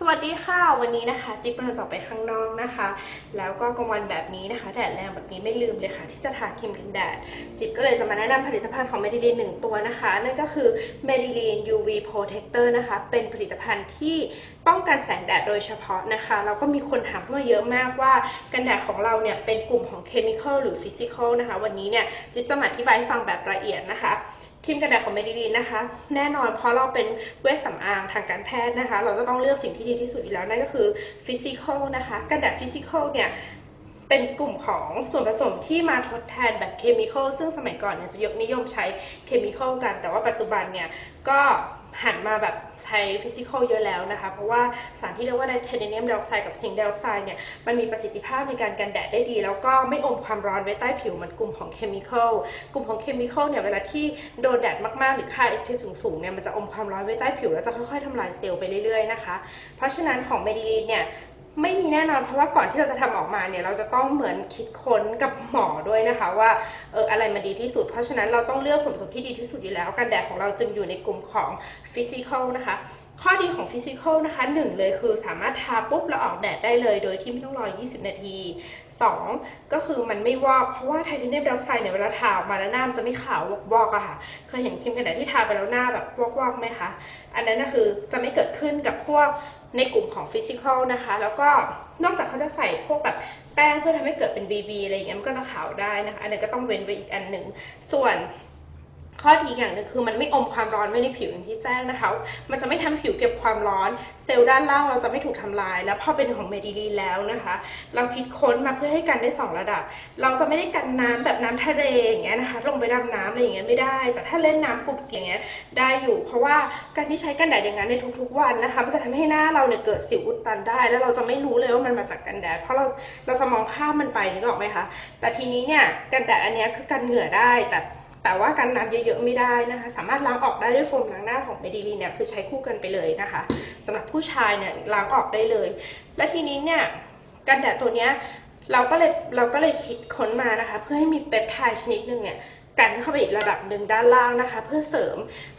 สวัสดีค่ะ วันนี้นะคะ จิ๊บกำลังจะไปข้างนอกนะคะ แล้วก็กลางวันแบบนี้นะคะแดดแรงแบบนี้ไม่ลืมเลยค่ะ ที่จะทาครีมกันแดด จิ๊บก็เลยจะมาแนะนำผลิตภัณฑ์ของ Maybelline หนึ่งตัวนะคะ นั่นก็คือ Maybelline UV Protector นะคะ เป็นผลิตภัณฑ์ที่ป้องกันแสงแดดโดยเฉพาะนะคะแล้วก็มีคนถามมาเยอะมากว่ากันแดดของเราเนี่ยเป็นกลุ่มของ Chemical หรือ Physical นะคะ วันนี้เนี่ยจิ๊บจะมาอธิบายฟังแบบละเอียดนะคะ ครีมกันแดดของเมดิลีนนะคะ แน่นอนเพราะเราเป็นเวชสำอางทางการแพทย์นะคะ เราจะต้องเลือกสิ่งที่ดีที่สุดอยู่แล้วนั่นก็คือฟิสิกอลนะคะกันแดดฟิสิกอลเนี่ยเป็นกลุ่มของส่วนผสมที่มาทดแทนแบบเคมีคอลซึ่งสมัยก่อนเนี่ยจะยกนิยมใช้เคมีคอลกัน แต่ว่าปัจจุบันเนี่ยก็ หันมาแบบใช้ฟิสิกอลเยอะแล้วนะคะ เพราะว่าสารที่เรียกว่าไทเทเนียมไดออกไซด์กับซิงค์ไดออกไซด์เนี่ยมันมีประสิทธิภาพในการกันแดดได้ดี แล้วก็ไม่อมความร้อนไว้ใต้ผิวเหมือนกลุ่มของเคมีคอลกลุ่มของเคมีคอลเนี่ยเวลาที่โดนแดดมากๆ หรือค่า SPF สูงๆเนี่ยมันจะอมความร้อนไว้ใต้ผิวแล้วจะค่อยๆทำลายเซลล์ไปเรื่อยๆนะคะ เพราะฉะนั้นของเมดิลีนเนี่ย ไม่มีแน่นอนเพราะว่าก่อนที่เราจะทำออกมาเนี่ยเราจะต้องเหมือนคิดค้นกับหมอด้วยนะคะว่าเอออะไรมันดีที่สุด เพราะฉะนั้นเราต้องเลือกส่วนผสมที่ดีที่สุดอยู่แล้วกันแดดของเราจึงอยู่ในกลุ่มของฟิสิกอลนะคะ ข้อดีของฟิสิกอลนะคะหนึ่งเลยคือสามารถทาปุ๊บแล้วออกแดดได้เลยโดยที่ไม่ต้องรอ 20 นาที 2 ก็คือมันไม่วอก เพราะว่าไทเทเนียมไดออกไซด์เนี่ยเวลาทาออกมาแล้วหน้ามันจะไม่ขาววอกๆอะค่ะเคยเห็นครีมกันแดดที่ทาไปแล้วหน้าแบบวอกๆไหมคะอันนั้นก็คือจะไม่เกิดขึ้นกับพวกในกลุ่มของฟิสิกอลนะคะ แล้วก็นอกจากเขาจะใส่พวกแบบแป้งเพื่อทำให้เกิดเป็น BB อะไรอย่างเงี้ยมันก็จะขาวได้นะคะอันนี้ก็ต้องเว้นไว้อีกอันหนึ่งส่วน ข้อดีอย่างหนึงคือมันไม่อมความร้อนไว้ในผิวอย่างที่แจ้งนะคะ มันจะไม่ทำผิวเก็บความร้อน เซลล์ด้านล่างเราจะไม่ถูกทำลาย แล้วพอเป็นของเมดิลีแล้วนะคะ เราคิดค้นมาเพื่อให้กันได้ 2 ระดับ เราจะไม่ได้กันน้ำแบบน้ำทะเลอย่างเงี้ยนะคะ ลงไปดำน้ำอะไรอย่างเงี้ยไม่ได้ แต่ถ้าเล่นน้ำกรุบอย่างเงี้ยได้อยู่ เพราะว่าการที่ใช้กันแดดอย่างนั้นในทุกๆวันนะคะ มันจะทำให้หน้าเราเนี่ยเกิดสิวอุดตันได้ แล้วเราจะไม่รู้เลยว่ามันมาจากกันแดด เพราะเราเราจะมองข้ามมันไปนึกออกไหมคะ แต่ทีนี้เนี่ยกันแดดอันเนี้ยคือกันเหงื่อได้แต่ แต่ว่าการน้ำเยอะๆไม่ได้นะคะ สามารถล้างออกได้ด้วยโฟมล้างหน้าของเมดิลีเนี่ยคือใช้คู่กันไปเลยนะคะสำหรับผู้ชายเนี่ยล้างออกได้เลย และทีนี้เนี่ยกันแดดตัวเนี้ยเราก็เลยเราก็เลยคิดค้นมานะคะ เพื่อให้มีเปปไทด์ชนิดหนึ่งเนี่ย กันเข้าไปอีกระดับหนึ่งด้านล่างนะคะ เพื่อเสริม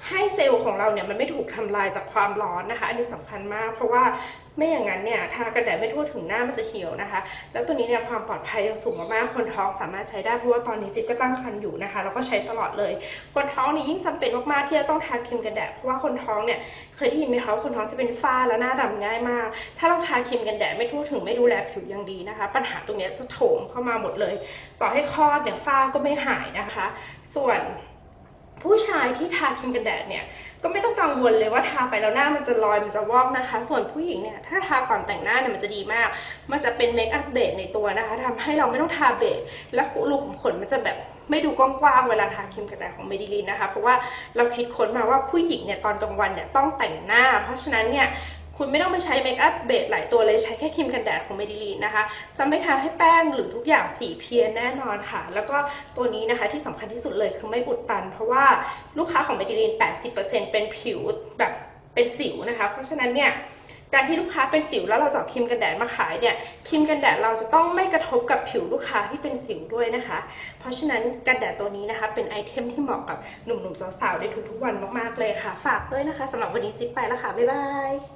ให้เซลล์ของเราเนี่ยมันไม่ถูกทำลายจากความร้อนนะคะ อันนี้สำคัญมาก เพราะว่าไม่อย่างนั้นเนี่ยทากันแดดไม่ทั่วถึงหน้ามันจะเหี่ยวนะคะ แล้วตัวนี้เนี่ยความปลอดภัยยังสูงมากๆคนท้องสามารถใช้ได้เพราะว่าตอนนี้จิ๊บก็ตั้งครรภ์อยู่นะคะแล้วก็ใช้ตลอดเลย คนท้องนี่ยิ่งจำเป็นมากๆที่จะต้องทาครีมกันแดดเพราะว่าคนท้องเนี่ยเคยได้ยินไหมคะว่าคนท้องจะเป็นฝ้าและหน้าดำง่ายมาก ถ้าเราทาครีมกันแดดไม่ทั่วถึงไม่ดูแลผิวอย่างดีนะคะ ปัญหาตรงนี้จะโถมเข้ามาหมดเลย ต่อให้คลอดเนี่ยฝ้าก็ไม่หายนะคะส่วนผู้ชายที่ทาครีมกันแดดเนี่ยก็ไม่ต้องกังวลเลยว่าทาไปแล้วหน้ามันจะลอยมันจะวอกนะคะ ส่วนผู้หญิงเนี่ยถ้าทาก่อนแต่งหน้าเนี่ยมันจะดีมาก มันจะเป็นเมคอัพเบสในตัวนะคะทำให้เราไม่ต้องทาเบสและรูขุมขนมันจะแบบไม่ดูกว้างๆเวลาทาครีมกันแดดของเมดิลีนนะคะ เพราะว่าเราคิดค้นมาว่าผู้หญิงเนี่ยตอนกลางวันเนี่ยต้องแต่งหน้า เพราะฉะนั้นเนี่ย คุณไม่ต้องไปใช้เมคอัพเบสหลายตัวเลยใช้แค่ครีมกันแดดของเมดิลีนนะคะ จะไม่ทำให้แป้งหรือทุกอย่างสีเพี้ยนแน่นอนค่ะ แล้วก็ตัวนี้นะคะที่สำคัญที่สุดเลยคือไม่อุดตัน เพราะว่าลูกค้าของเมดิลีน 80%เป็นผิวแบบเป็นสิวนะคะ เพราะฉะนั้นเนี่ยการที่ลูกค้าเป็นสิวแล้วเราจะเอาครีมกันแดดมาขายเนี่ยครีมกันแดดเราจะต้องไม่กระทบกับผิวลูกค้าที่เป็นสิวด้วยนะคะ เพราะฉะนั้นกันแดดตัวนี้นะคะ เป็นไอเทมที่เหมาะกับหนุ่มๆสาวๆได้ทุกๆวันมากๆเลยค่ะ ฝากด้วยนะคะสำหรับวันนี้จิ๊บไปแล้วค่ะ บ๊ายบาย